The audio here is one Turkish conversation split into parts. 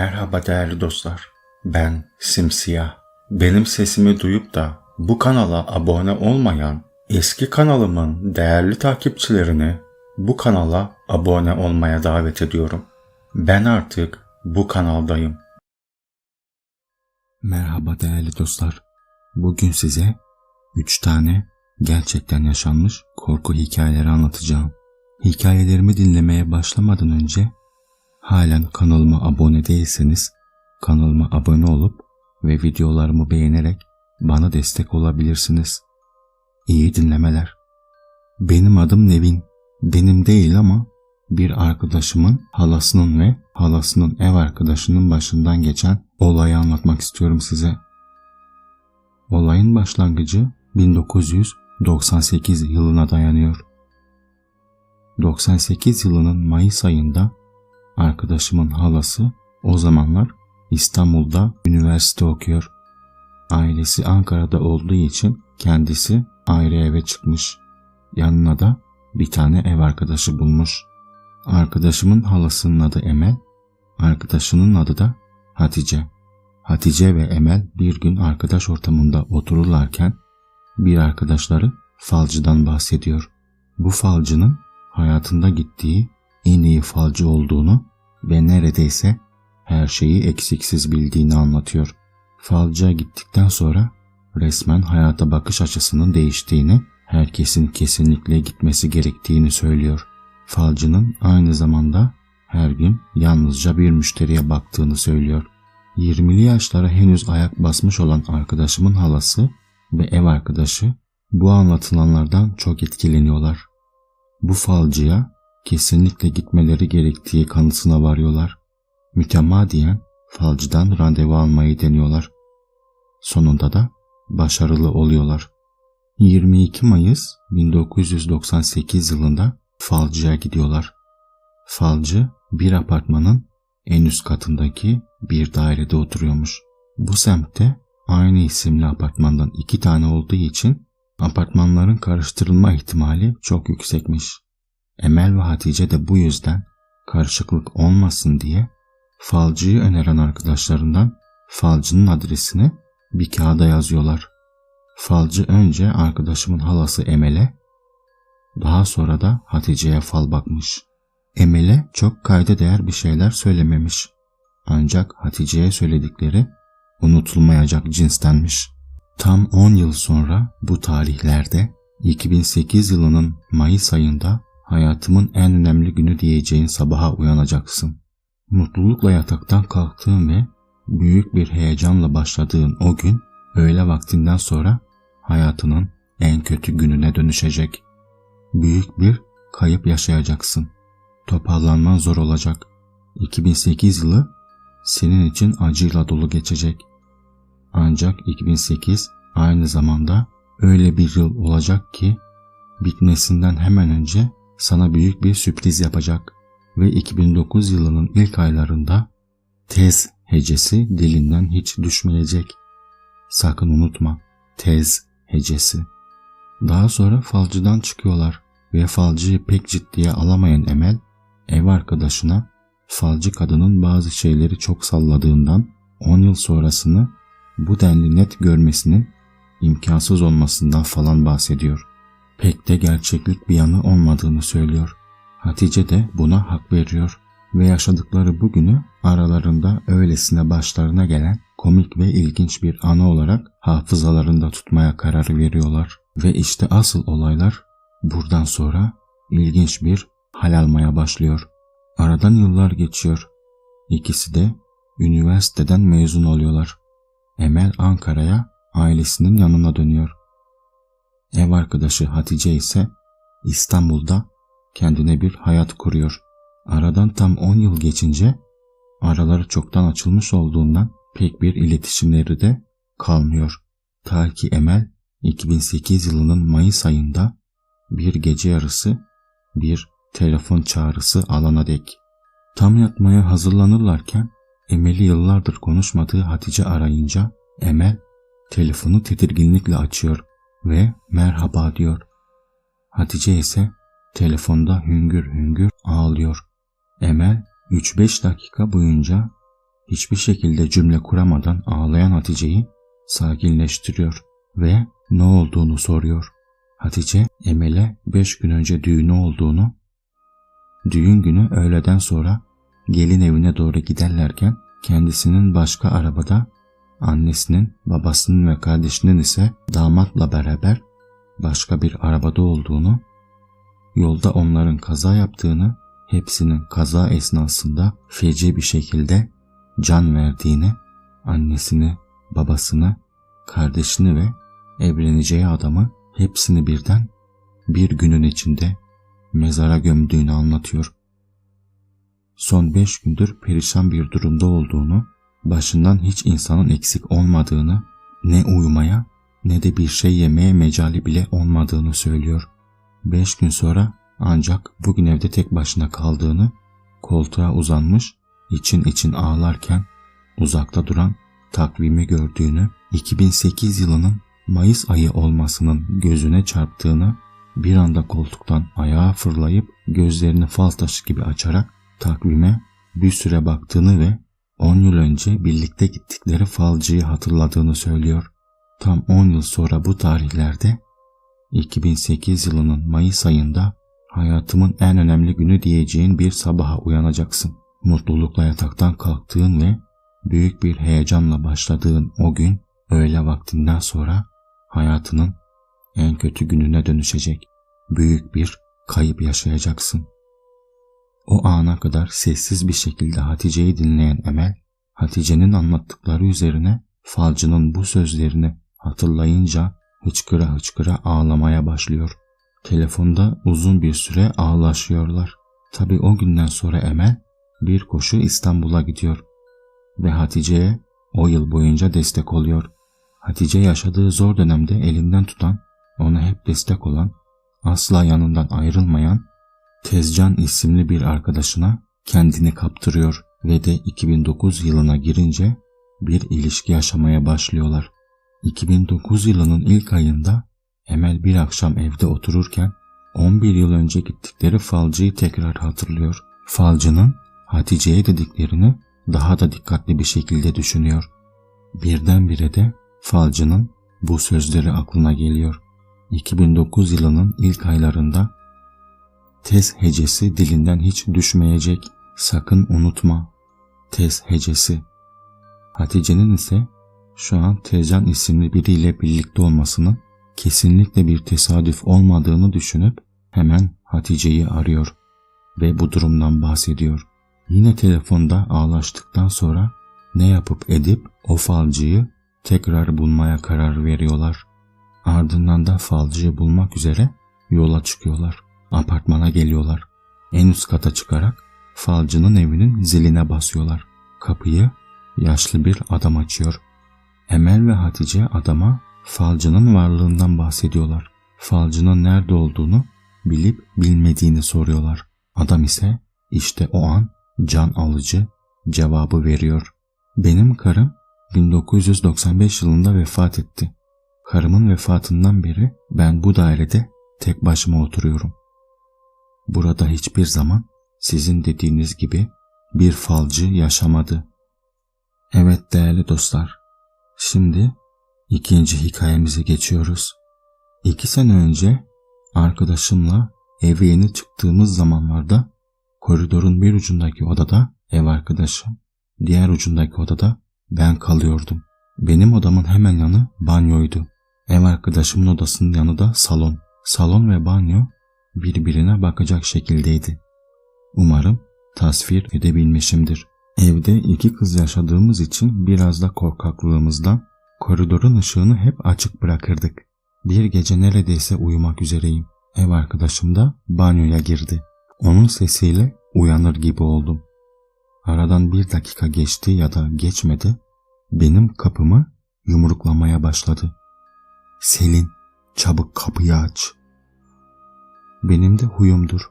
Merhaba değerli dostlar. Ben Simsiyah. Benim sesimi duyup da bu kanala abone olmayan eski kanalımın değerli takipçilerini bu kanala abone olmaya davet ediyorum. Ben artık bu kanaldayım. Merhaba değerli dostlar. Bugün size 3 tane gerçekten yaşanmış korku hikayeleri anlatacağım. Hikayelerimi dinlemeye başlamadan önce halen kanalıma abone değilseniz kanalıma abone olup ve videolarımı beğenerek bana destek olabilirsiniz. İyi dinlemeler. Benim adım Nevin. Benim değil ama bir arkadaşımın halasının ve halasının ev arkadaşının başından geçen olayı anlatmak istiyorum size. Olayın başlangıcı 1998 yılına dayanıyor. 98 yılının Mayıs ayında arkadaşımın halası o zamanlar İstanbul'da üniversite okuyor. Ailesi Ankara'da olduğu için kendisi ayrı eve çıkmış. Yanına da bir tane ev arkadaşı bulmuş. Arkadaşımın halasının adı Emel, arkadaşının adı da Hatice. Hatice ve Emel bir gün arkadaş ortamında otururlarken bir arkadaşları falcıdan bahsediyor. Bu falcının hayatında gittiği en iyi falcı olduğunu ve neredeyse her şeyi eksiksiz bildiğini anlatıyor. Falcıya gittikten sonra resmen hayata bakış açısının değiştiğini, herkesin kesinlikle gitmesi gerektiğini söylüyor. Falcının aynı zamanda her gün yalnızca bir müşteriye baktığını söylüyor. 20'li yaşlara henüz ayak basmış olan arkadaşımın halası ve ev arkadaşı bu anlatılanlardan çok etkileniyorlar. Bu falcıya kesinlikle gitmeleri gerektiği kanısına varıyorlar. Mütemadiyen falcıdan randevu almayı deniyorlar. Sonunda da başarılı oluyorlar. 22 Mayıs 1998 yılında falcıya gidiyorlar. Falcı bir apartmanın en üst katındaki bir dairede oturuyormuş. Bu semtte aynı isimli apartmandan iki tane olduğu için apartmanların karıştırılma ihtimali çok yüksekmiş. Emel ve Hatice de bu yüzden karışıklık olmasın diye falcıyı öneren arkadaşlarından falcının adresini bir kağıda yazıyorlar. Falcı önce arkadaşımın halası Emel'e, daha sonra da Hatice'ye fal bakmış. Emel'e çok kayda değer bir şeyler söylememiş. Ancak Hatice'ye söyledikleri unutulmayacak cinstenmiş. Tam 10 yıl sonra bu tarihlerde 2008 yılının Mayıs ayında hayatımın en önemli günü diyeceğin sabaha uyanacaksın. Mutlulukla yataktan kalktığın ve büyük bir heyecanla başladığın o gün öğle vaktinden sonra hayatının en kötü gününe dönüşecek. Büyük bir kayıp yaşayacaksın. Toparlanman zor olacak. 2008 yılı senin için acıyla dolu geçecek. Ancak 2008 aynı zamanda öyle bir yıl olacak ki bitmesinden hemen önce sana büyük bir sürpriz yapacak ve 2009 yılının ilk aylarında tez hecesi dilinden hiç düşmeyecek. Sakın unutma tez hecesi. Daha sonra falcıdan çıkıyorlar ve falcıyı pek ciddiye alamayan Emel ev arkadaşına falcı kadının bazı şeyleri çok salladığından 10 yıl sonrasını bu denli net görmesinin imkansız olmasından falan bahsediyor. Pek de gerçeklik bir yanı olmadığını söylüyor. Hatice de buna hak veriyor ve yaşadıkları bugünü aralarında öylesine başlarına gelen komik ve ilginç bir anı olarak hafızalarında tutmaya karar veriyorlar. Ve işte asıl olaylar buradan sonra ilginç bir hal almaya başlıyor. Aradan yıllar geçiyor. İkisi de üniversiteden mezun oluyorlar. Emel Ankara'ya ailesinin yanına dönüyor. Ev arkadaşı Hatice ise İstanbul'da kendine bir hayat kuruyor. Aradan tam 10 yıl geçince araları çoktan açılmış olduğundan pek bir iletişimleri de kalmıyor. Ta ki Emel 2008 yılının Mayıs ayında bir gece yarısı bir telefon çağrısı alana dek. Tam yatmaya hazırlanırlarken Emel'i yıllardır konuşmadığı Hatice arayınca Emel telefonu tedirginlikle açıyor ve merhaba diyor. Hatice ise telefonda hüngür hüngür ağlıyor. Emel 3-5 dakika boyunca hiçbir şekilde cümle kuramadan ağlayan Hatice'yi sakinleştiriyor ve ne olduğunu soruyor. Hatice Emel'e 5 gün önce düğünü olduğunu, düğün günü öğleden sonra gelin evine doğru giderlerken kendisinin başka arabada, annesinin, babasının ve kardeşinin ise damatla beraber başka bir arabada olduğunu, yolda onların kaza yaptığını, hepsinin kaza esnasında feci bir şekilde can verdiğini, annesini, babasını, kardeşini ve evleneceği adamı hepsini birden bir günün içinde mezara gömdüğünü anlatıyor. Son beş gündür perişan bir durumda olduğunu, başından hiç insanın eksik olmadığını, ne uyumaya ne de bir şey yemeye mecali bile olmadığını söylüyor. Beş gün sonra ancak bugün evde tek başına kaldığını, koltuğa uzanmış, için için ağlarken uzakta duran takvimi gördüğünü, 2008 yılının Mayıs ayı olmasının gözüne çarptığını, bir anda koltuktan ayağa fırlayıp gözlerini fal taşı gibi açarak takvime bir süre baktığını ve 10 yıl önce birlikte gittikleri falcıyı hatırladığını söylüyor. Tam 10 yıl sonra bu tarihlerde 2008 yılının Mayıs ayında hayatımın en önemli günü diyeceğin bir sabaha uyanacaksın. Mutlulukla yataktan kalktığın ve büyük bir heyecanla başladığın o gün öğle vaktinden sonra hayatının en kötü gününe dönüşecek. Büyük bir kayıp yaşayacaksın. O ana kadar sessiz bir şekilde Hatice'yi dinleyen Emel, Hatice'nin anlattıkları üzerine falcının bu sözlerini hatırlayınca hıçkıra hıçkıra ağlamaya başlıyor. Telefonda uzun bir süre ağlaşıyorlar. Tabi o günden sonra Emel bir koşu İstanbul'a gidiyor ve Hatice'ye o yıl boyunca destek oluyor. Hatice yaşadığı zor dönemde elinden tutan, ona hep destek olan, asla yanından ayrılmayan Tezcan isimli bir arkadaşına kendini kaptırıyor ve de 2009 yılına girince bir ilişki yaşamaya başlıyorlar. 2009 yılının ilk ayında Emel bir akşam evde otururken 11 yıl önce gittikleri falcıyı tekrar hatırlıyor. Falcının Hatice'ye dediklerini daha da dikkatli bir şekilde düşünüyor. Birdenbire de falcının bu sözleri aklına geliyor. 2009 yılının ilk aylarında tez hecesi dilinden hiç düşmeyecek. Sakın unutma. Tez hecesi. Hatice'nin ise şu an Tezcan isimli biriyle birlikte olmasının kesinlikle bir tesadüf olmadığını düşünüp hemen Hatice'yi arıyor ve bu durumdan bahsediyor. Yine telefonda ağlaştıktan sonra ne yapıp edip o falcıyı tekrar bulmaya karar veriyorlar. Ardından da falcıyı bulmak üzere yola çıkıyorlar. Apartmana geliyorlar. En üst kata çıkarak falcının evinin ziline basıyorlar. Kapıyı yaşlı bir adam açıyor. Emel ve Hatice adama falcının varlığından bahsediyorlar. Falcının nerede olduğunu bilip bilmediğini soruyorlar. Adam ise işte o an can alıcı cevabı veriyor. Benim karım 1995 yılında vefat etti. Karımın vefatından beri ben bu dairede tek başıma oturuyorum. Burada hiçbir zaman sizin dediğiniz gibi bir falcı yaşamadı. Evet değerli dostlar, şimdi ikinci hikayemize geçiyoruz. İki sene önce arkadaşımla eve yeni çıktığımız zamanlarda koridorun bir ucundaki odada ev arkadaşım, diğer ucundaki odada ben kalıyordum. Benim odamın hemen yanı banyoydu. Ev arkadaşımın odasının yanı da salon. Salon ve banyo birbirine bakacak şekildeydi. Umarım tasvir edebilmişimdir. Evde iki kız yaşadığımız için biraz da korkaklığımızdan koridorun ışığını hep açık bırakırdık. Bir gece neredeyse uyumak üzereyim. Ev arkadaşım da banyoya girdi. Onun sesiyle uyanır gibi oldum. Aradan bir dakika geçti ya da geçmedi. Benim kapımı yumruklamaya başladı. Selin çabuk kapıyı aç. Benim de huyumdur.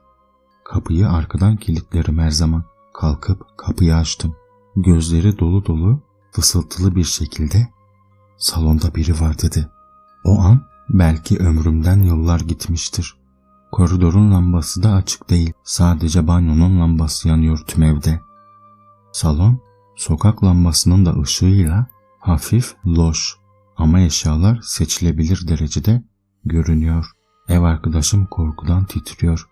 Kapıyı arkadan kilitlerim her zaman. Kalkıp kapıyı açtım. Gözleri dolu dolu, fısıltılı bir şekilde salonda biri var dedi. O an belki ömrümden yıllar gitmiştir. Koridorun lambası da açık değil. Sadece banyonun lambası yanıyor tüm evde. Salon Sokak lambasının da ışığıyla hafif loş ama eşyalar seçilebilir derecede görünüyor. Ev arkadaşım korkudan titriyor.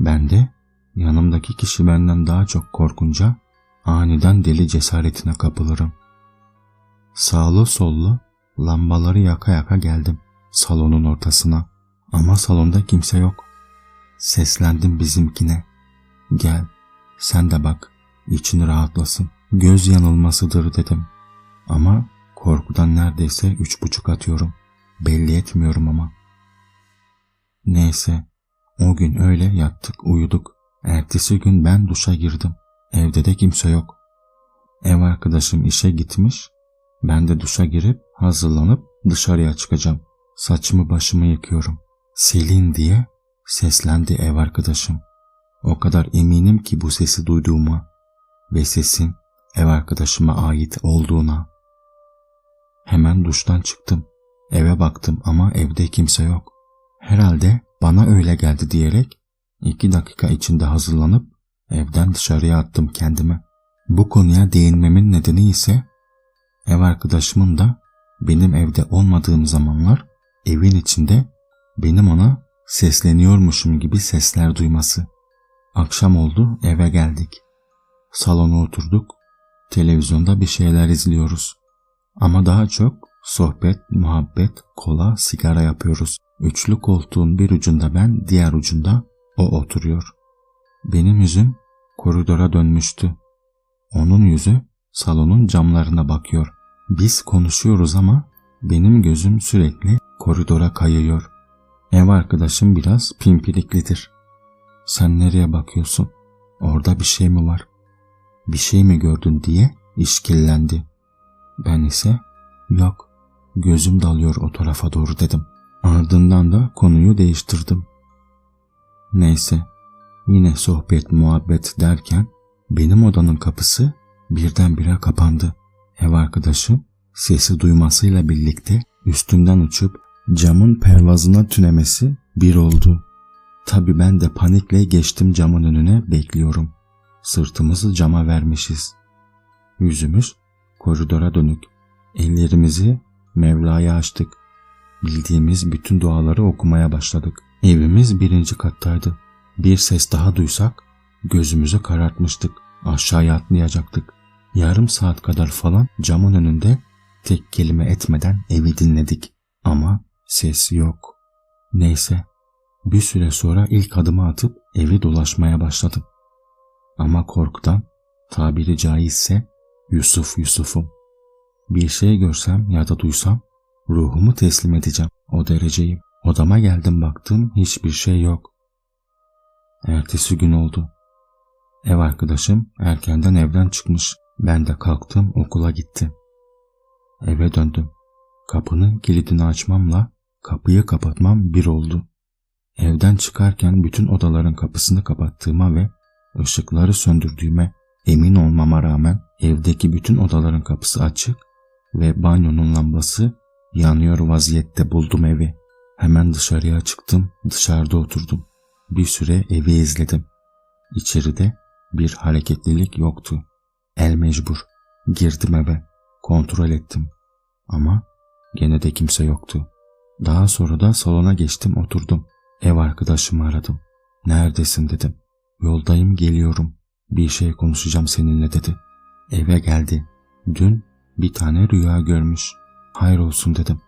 Ben de yanımdaki kişi benden daha çok korkunca aniden deli cesaretine kapılırım. Sağlı sollu lambaları yaka yaka geldim salonun ortasına ama salonda kimse yok. Seslendim bizimkine. Gel sen de bak için rahatlasın. Göz yanılmasıdır dedim. Ama korkudan neredeyse üç buçuk atıyorum. Belli etmiyorum ama. Neyse o gün öyle yattık uyuduk. Ertesi gün ben duşa girdim. Evde de kimse yok. Ev arkadaşım işe gitmiş. Ben de duşa girip hazırlanıp dışarıya çıkacağım. Saçımı başımı yıkıyorum. Selin diye seslendi ev arkadaşım. O kadar eminim ki bu sesi duyduğuma ve sesin ev arkadaşıma ait olduğuna. Hemen duştan çıktım. Eve baktım ama evde kimse yok. Herhalde bana öyle geldi diyerek iki dakika içinde hazırlanıp evden dışarıya attım kendimi. Bu konuya değinmemin nedeni ise ev arkadaşımın da benim evde olmadığım zamanlar evin içinde benim ona sesleniyormuşum gibi sesler duyması. Akşam oldu eve geldik. Salona oturduk. Televizyonda bir şeyler izliyoruz. Ama daha çok sohbet, muhabbet, kola, sigara yapıyoruz. Üçlü koltuğun bir ucunda ben, diğer ucunda o oturuyor. Benim yüzüm koridora dönmüştü. Onun yüzü salonun camlarına bakıyor. Biz konuşuyoruz ama benim gözüm sürekli koridora kayıyor. Ev arkadaşım biraz pimpiriklidir. Sen nereye bakıyorsun? Orada bir şey mi var? Bir şey mi gördün diye işkillendi. Ben ise yok gözüm dalıyor o tarafa doğru dedim. Ardından da konuyu değiştirdim. Neyse yine sohbet muhabbet derken benim odanın kapısı birdenbire kapandı. Ev arkadaşım sesi duymasıyla birlikte üstümden uçup camın pervazına tünemesi bir oldu. Tabi ben de panikle geçtim camın önüne bekliyorum. Sırtımızı cama vermişiz. Yüzümüz koridora dönük. Ellerimizi Mevla'ya açtık. Bildiğimiz bütün duaları okumaya başladık. Evimiz birinci kattaydı. Bir ses daha duysak gözümüzü karartmıştık. Aşağıya atlayacaktık. Yarım saat kadar falan camın önünde tek kelime etmeden evi dinledik. Ama ses yok. Neyse bir süre sonra ilk adımı atıp evi dolaşmaya başladım. Ama korkudan tabiri caizse Yusuf Yusuf'um. Bir şey görsem ya da duysam ruhumu teslim edeceğim. O dereceyim. Odama geldim baktım hiçbir şey yok. Ertesi gün oldu. Ev arkadaşım erkenden evden çıkmış. Ben de kalktım okula gittim. Eve döndüm. Kapının kilidini açmamla kapıyı kapatmam bir oldu. Evden çıkarken bütün odaların kapısını kapattığıma ve ışıkları söndürdüğüme emin olmama rağmen evdeki bütün odaların kapısı açık ve banyonun lambası yanıyor vaziyette buldum evi. Hemen dışarıya çıktım, dışarıda oturdum. Bir süre evi izledim. İçeride bir hareketlilik yoktu. El mecbur. Girdim eve. Kontrol ettim. Ama gene de kimse yoktu. Daha sonra da salona geçtim oturdum. Ev arkadaşımı aradım. Neredesin dedim. Yoldayım geliyorum. Bir şey konuşacağım seninle dedi. Eve geldi. Dün bir tane rüya görmüş. Hayır olsun dedim.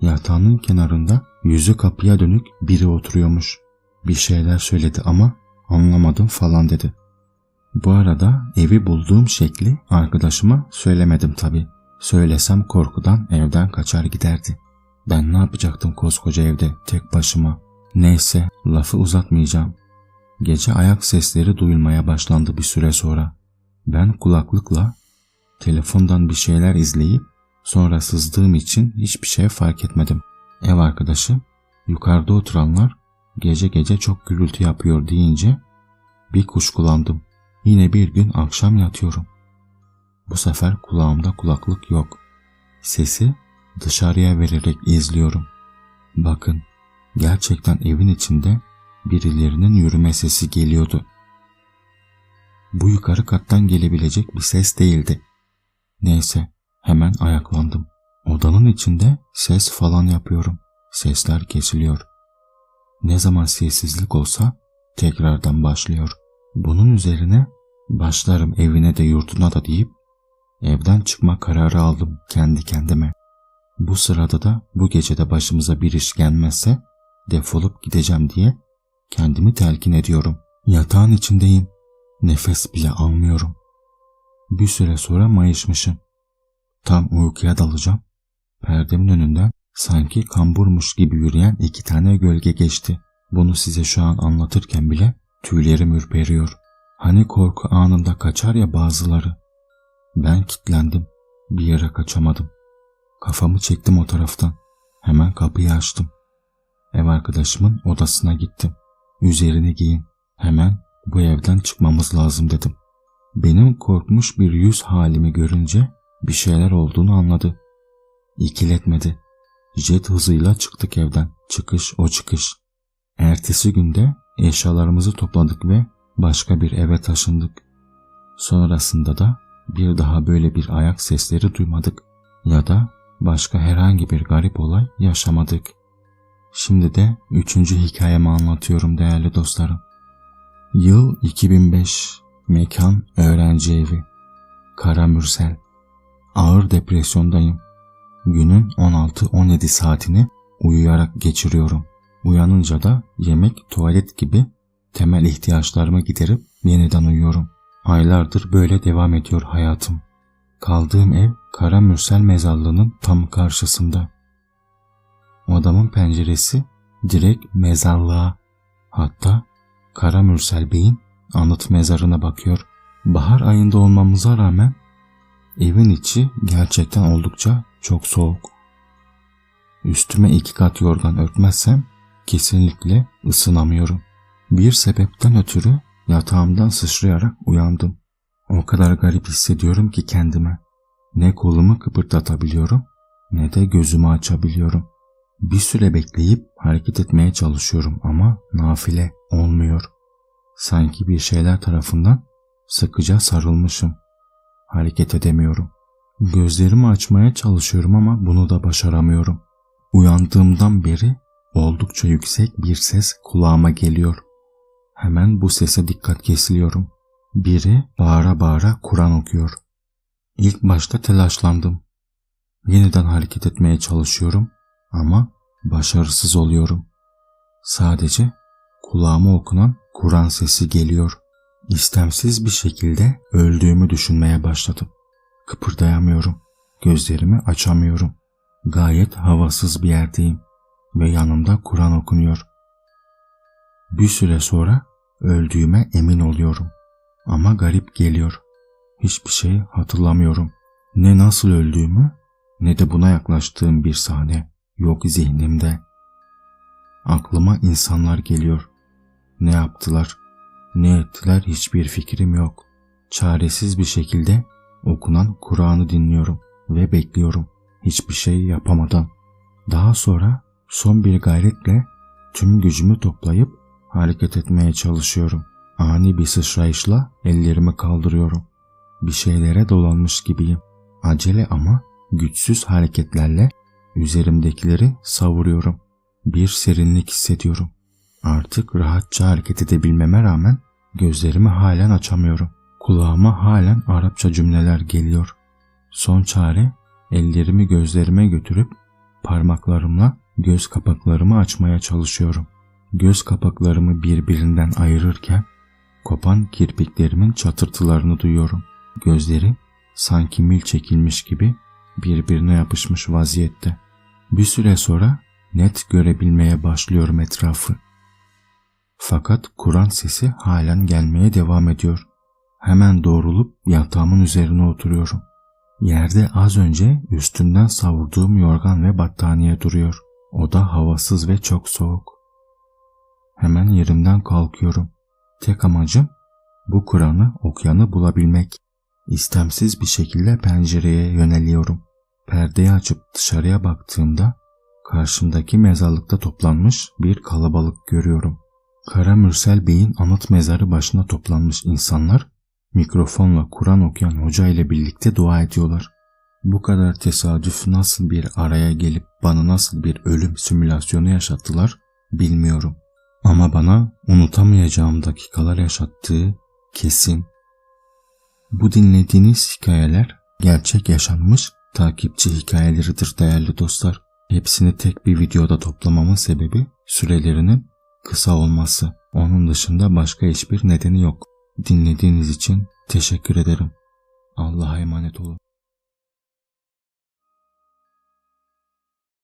Yatağının kenarında yüzü kapıya dönük biri oturuyormuş. Bir şeyler söyledi ama anlamadım falan dedi. Bu arada evi bulduğum şekli arkadaşıma söylemedim tabi. Söylesem korkudan evden kaçar giderdi. Ben ne yapacaktım koskoca evde tek başıma? Neyse lafı uzatmayacağım. Gece ayak sesleri duyulmaya başlandı bir süre sonra. Ben kulaklıkla telefondan bir şeyler izleyip sonra sızdığım için hiçbir şey fark etmedim. Ev arkadaşım yukarıda oturanlar gece gece çok gürültü yapıyor deyince bir kuşkulandım. Yine bir gün akşam yatıyorum. Bu sefer kulağımda kulaklık yok. Sesi dışarıya vererek izliyorum. Bakın gerçekten evin içinde birilerinin yürüme sesi geliyordu. Bu yukarı kattan gelebilecek bir ses değildi. Neyse hemen ayaklandım. Odanın içinde ses falan yapıyorum. Sesler kesiliyor. Ne zaman sessizlik olsa tekrardan başlıyor. Bunun üzerine başlarım evine de yurtuna da deyip evden çıkma kararı aldım kendi kendime. Bu sırada da bu gecede başımıza bir iş gelmezse defolup gideceğim diye kendimi telkin ediyorum. Yatağın içindeyim. Nefes bile almıyorum. Bir süre sonra mayışmışım. Tam uykuya dalacağım. Perdemin önünden sanki kamburmuş gibi yürüyen iki tane gölge geçti. Bunu size şu an anlatırken bile tüylerim ürperiyor. Hani korku anında kaçar ya bazıları. Ben kilitlendim. Bir yere kaçamadım. Kafamı çektim o taraftan. Hemen kapıyı açtım. Ev arkadaşımın odasına gittim. Üzerini giyin. Hemen bu evden çıkmamız lazım dedim. Benim korkmuş bir yüz halimi görünce bir şeyler olduğunu anladı. İkiletmedi. Jet hızıyla çıktık evden. Çıkış o çıkış. Ertesi günde eşyalarımızı topladık ve başka bir eve taşındık. Sonrasında da bir daha böyle bir ayak sesleri duymadık ya da başka herhangi bir garip olay yaşamadık. Şimdi de üçüncü hikayemi anlatıyorum değerli dostlarım. Yıl 2005, mekan öğrenci evi. Kara Mürsel. Ağır depresyondayım. Günün 16-17 saatini uyuyarak geçiriyorum. Uyanınca da yemek, tuvalet gibi temel ihtiyaçlarımı giderip yeniden uyuyorum. Aylardır böyle devam ediyor hayatım. Kaldığım ev Kara Mürsel mezarlığının tam karşısında. Odamın penceresi direkt mezarlığa. Hatta Kara Mürsel Bey'in anıt mezarına bakıyor. Bahar ayında olmamıza rağmen evin içi gerçekten oldukça çok soğuk. Üstüme iki kat yorgan örtmezsem kesinlikle ısınamıyorum. Bir sebepten ötürü yatağımdan sıçrayarak uyandım. O kadar garip hissediyorum ki kendime. Ne kolumu kıpırdatabiliyorum ne de gözümü açabiliyorum. Bir süre bekleyip hareket etmeye çalışıyorum ama nafile olmuyor. Sanki bir şeyler tarafından sıkıca sarılmışım. Hareket edemiyorum. Gözlerimi açmaya çalışıyorum ama bunu da başaramıyorum. Uyandığımdan beri oldukça yüksek bir ses kulağıma geliyor. Hemen bu sese dikkat kesiliyorum. Biri bağıra bağıra Kur'an okuyor. İlk başta telaşlandım. Yeniden hareket etmeye çalışıyorum ama başarısız oluyorum. Sadece kulağıma okunan Kur'an sesi geliyor. İstemsiz bir şekilde öldüğümü düşünmeye başladım. Kıpırdayamıyorum. Gözlerimi açamıyorum. Gayet havasız bir yerdeyim ve yanımda Kur'an okunuyor. Bir süre sonra öldüğüme emin oluyorum. Ama garip geliyor. Hiçbir şey hatırlamıyorum. Ne nasıl öldüğümü ne de buna yaklaştığım bir sahne yok zihnimde. Aklıma insanlar geliyor. Ne yaptılar, ne ettiler hiçbir fikrim yok. Çaresiz bir şekilde okunan Kur'an'ı dinliyorum ve bekliyorum hiçbir şey yapamadan. Daha sonra son bir gayretle tüm gücümü toplayıp hareket etmeye çalışıyorum. Ani bir sıçrayışla ellerimi kaldırıyorum. Bir şeylere dolanmış gibiyim. Acele ama güçsüz hareketlerle üzerimdekileri savuruyorum. Bir serinlik hissediyorum. Artık rahatça hareket edebilmeme rağmen gözlerimi halen açamıyorum. Kulağıma halen Arapça cümleler geliyor. Son çare ellerimi gözlerime götürüp parmaklarımla göz kapaklarımı açmaya çalışıyorum. Göz kapaklarımı birbirinden ayırırken kopan kirpiklerimin çatırtılarını duyuyorum. Gözleri sanki mil çekilmiş gibi birbirine yapışmış vaziyette. Bir süre sonra net görebilmeye başlıyorum etrafı. Fakat Kur'an sesi halen gelmeye devam ediyor. Hemen doğrulup yatağımın üzerine oturuyorum. Yerde az önce üstünden savurduğum yorgan ve battaniye duruyor. Oda havasız ve çok soğuk. Hemen yerimden kalkıyorum. Tek amacım bu Kur'an'ı okuyanı bulabilmek. İstemsiz bir şekilde pencereye yöneliyorum. Perdeyi açıp dışarıya baktığımda karşımdaki mezarlıkta toplanmış bir kalabalık görüyorum. Kara Mürsel Bey'in anıt mezarı başına toplanmış insanlar mikrofonla Kur'an okuyan hoca ile birlikte dua ediyorlar. Bu kadar tesadüf nasıl bir araya gelip bana nasıl bir ölüm simülasyonu yaşattılar bilmiyorum. Ama bana unutamayacağım dakikalar yaşattığı kesin. Bu dinlediğiniz hikayeler gerçek yaşanmış takipçi hikayeleridir değerli dostlar. Hepsini tek bir videoda toplamamın sebebi sürelerinin kısa olması. Onun dışında başka hiçbir nedeni yok. Dinlediğiniz için teşekkür ederim. Allah'a emanet olun.